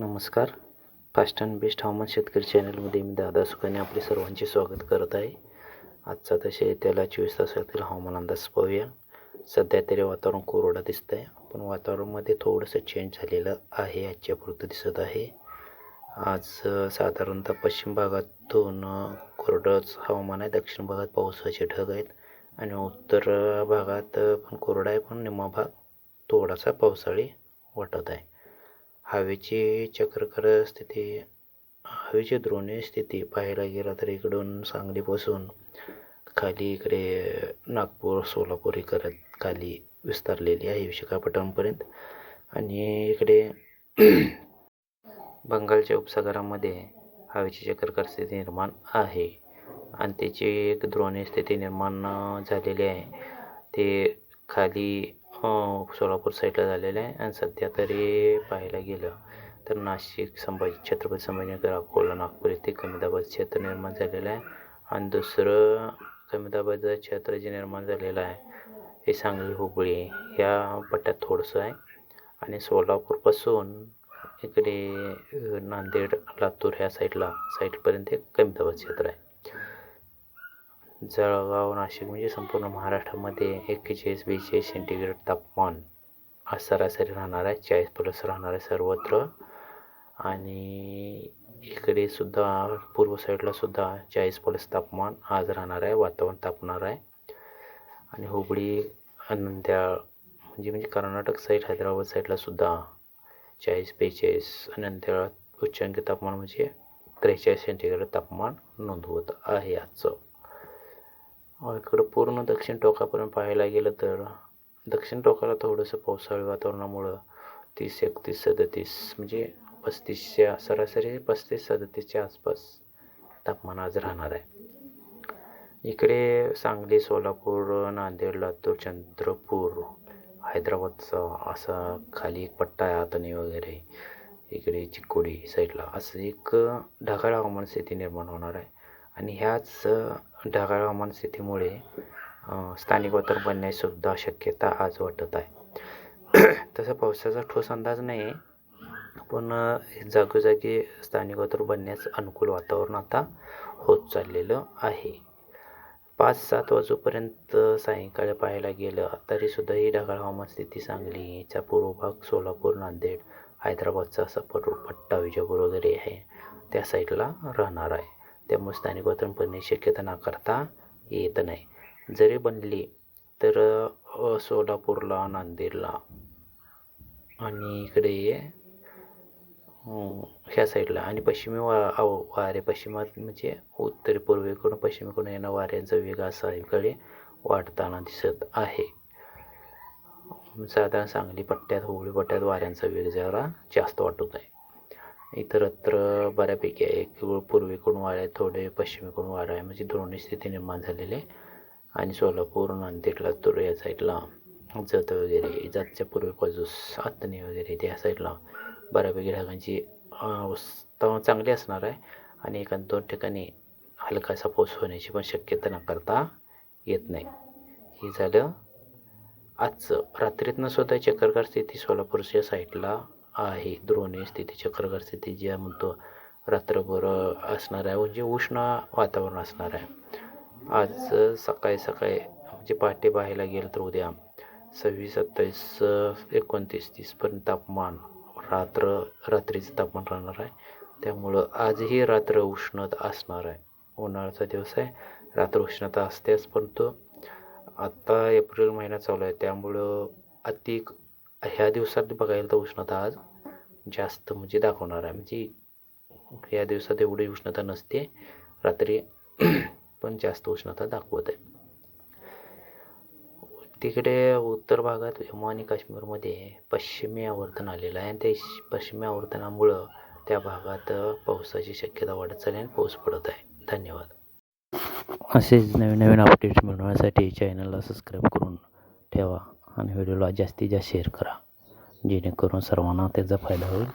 नमस्कार. Fast and best हवामान शेतकरी चॅनलमध्ये मी दादा सुखाने आपले सर्वांचे स्वागत करत आहे. आजचा तसे त्याला चोवीस तासातील हवामान अंदाज पाहूया. सध्या तरी वातावरण कोरडं दिसतं आहे पण वातावरणामध्ये थोडंसं चेंज झालेलं आहे आजच्या पुरतं दिसत आहे. आज साधारणतः पश्चिम भागातून कोरडंच हवामान आहे. दक्षिण भागात पावसाचे ढग आहेत आणि उत्तर भागात पण कोरडा आहे पण निम्मा भाग थोडासा पावसाळी वाटत आहे. हवेची चक्रकर स्थिती हवेची द्रोणी स्थिती पाहायला गेला तर इकडून सांगलीपासून खाली इकडे नागपूर सोलापूर ही करत खाली विस्तारलेली आहे विशाखापट्टणमपर्यंत. आणि इकडे बंगालच्या उपसागरामध्ये हवेची चक्रकर स्थिती निर्माण आहे. आणि त्याची एक द्रोणी स्थिती निर्माण झालेली आहे. ते खाली हो, सोलापूर साईडला झालेलं आहे. आणि सध्या तरी पाहायला गेलं तर नाशिक संभाजी छत्रपती संभाजीनगर अकोला नागपूर येथे कमी दाबाचं क्षेत्र निर्माण झालेलं आहे. आणि दुसरं कमी दाबाचं क्षेत्र जे निर्माण झालेलं आहे हे सांगली हुबळी ह्या पट्ट्यात थोडंसं आहे. आणि सोलापूरपासून इकडे नांदेड लातूर ह्या साईडला साईडपर्यंत एक कमी दाबाचं क्षेत्र आहे. जळगाव नाशिक म्हणजे संपूर्ण महाराष्ट्रामध्ये एक्केचाळीस बेचाळीस सेंटीग्रेड तापमान. आज सरासरी राहणार आहे चाळीस प्लस राहणार आहे सर्वत्र. आणि इकडे सुद्धा पूर्व साईडला सुद्धा चाळीस प्लस तापमान आज राहणार आहे वातावरण तापणार आहे. आणि हुबळी नंद्या म्हणजे म्हणजे कर्नाटक साईड हैदराबाद साईडला सुद्धा चाळीस बेचाळीस आणि उच्चांकी तापमान म्हणजे त्रेचाळीस सेंटीग्रेड तापमान नोंदवत आहे आजचं. इकडं पूर्ण दक्षिण टोकापर्यंत पाहायला गेलं तर दक्षिण टोकाला थोडंसं पावसाळी वातावरणामुळं तीस एकतीस सदतीस म्हणजे पस्तीसच्या सरासरी पस्तीस सदतीसच्या आसपास तापमान आज राहणार आहे. इकडे सांगली सोलापूर नांदेड लातूर चंद्रपूर हैदराबादचा असा खाली एक पट्टा आहे आतनी वगैरे. इकडे चिकोडी साईडला असं एक ढगाळ हवामान स्थिती निर्माण होणार आहे. आणि ह्याच ढगाळ हवामान स्थितीमुळे स्थानिक वातावरण बनण्याचीसुद्धा शक्यता आज वाटत आहे. तसं पावसाचा ठोस अंदाज नाही आहे पण जागोजागी स्थानिक वातावरण बनण्यास अनुकूल वातावरण आता होत चाललेलं आहे. पाच सात वाजूपर्यंत सायंकाळी पाहायला गेलं तरीसुद्धा ही ढगाळ हवामान स्थिती सांगलीचा पूर्व भाग सोलापूर नांदेड हैदराबादचा सपट पट्टा विजापूर वगैरे आहे. त्या साईडला राहणार आहे. त्यामुळे स्थानिक वातावरण बनण्याची शक्यता नाकारता येत नाही. जरी बनली तर सोलापूरला नांदेडला आणि इकडे ह्या साईडला आणि पश्चिमी वा वारे पश्चिमात म्हणजे उत्तरी पूर्वेकडून पश्चिमेकडून येणं वाऱ्यांचा वेग असा इकडे वाढताना दिसत आहे. साधारण सांगली पट्ट्यात हुबळी पट्ट्यात वाऱ्यांचा वेग जरा जास्त वाटत आहे. इतरत्र बऱ्यापैकी आहे. एक पूर्वेकडून वारं आहे थोडे पश्चिमेकडून वारा आहे. म्हणजे दोन्ही स्थिती निर्माण झालेली आहे. आणि सोलापूर नांदेडला तुर या साईडला जत वगैरे जातच्या पूर्वे बाजूस आतनी वगैरे त्या साईडला बऱ्यापैकी ढगांची अवस्था चांगली असणार आहे. आणि एका दोन ठिकाणी हलकासा पाऊस होण्याची पण शक्यता नाकारता येत नाही. हे झालं. आजचं रात्रीतनं सुद्धा चक्रकार स्थिती सोलापूरच्या साईडला आहे. द्रोणी स्थिती चक्रघर स्थिती जी म्हणतो. रात्रभर असणार आहे. म्हणजे उष्ण वातावरण असणार आहे. आज सकाळी सकाळी म्हणजे पहाटे पाहायला गेलं तर उद्या सव्वीस सत्तावीस एकोणतीस तीसपर्यंत तापमान रात्र रात्रीचं तापमान राहणार आहे. त्यामुळं आजही रात्र उष्णता असणार आहे. उन्हाळ्याचा दिवस आहे. रात्र उष्णता असतेच परंतु आत्ता एप्रिल महिना चालू आहे. त्यामुळं अति ह्या दिवसात बघायला तर उष्णता आज जास्त म्हणजे दाखवणार आहे. म्हणजे या दिवसात एवढी उष्णता नसते. रात्री पण जास्त उष्णता दाखवत आहे. तिकडे उत्तर भागात जम्मू आणि काश्मीरमध्ये पश्चिमी आवर्तन आलेलं आहे. आणि ते पश्चिमी आवर्तनामुळं त्या भागात पावसाची शक्यता वाढत चालली आणि पाऊस पडत आहे. धन्यवाद. असेच नवीन नवीन अपडेट्स मिळवण्यासाठी चॅनलला सबस्क्राईब करून ठेवा आणि व्हिडिओला जास्तीत जास्त शेअर करा. जेणेकरून सर्वांना त्याचा फायदा होईल.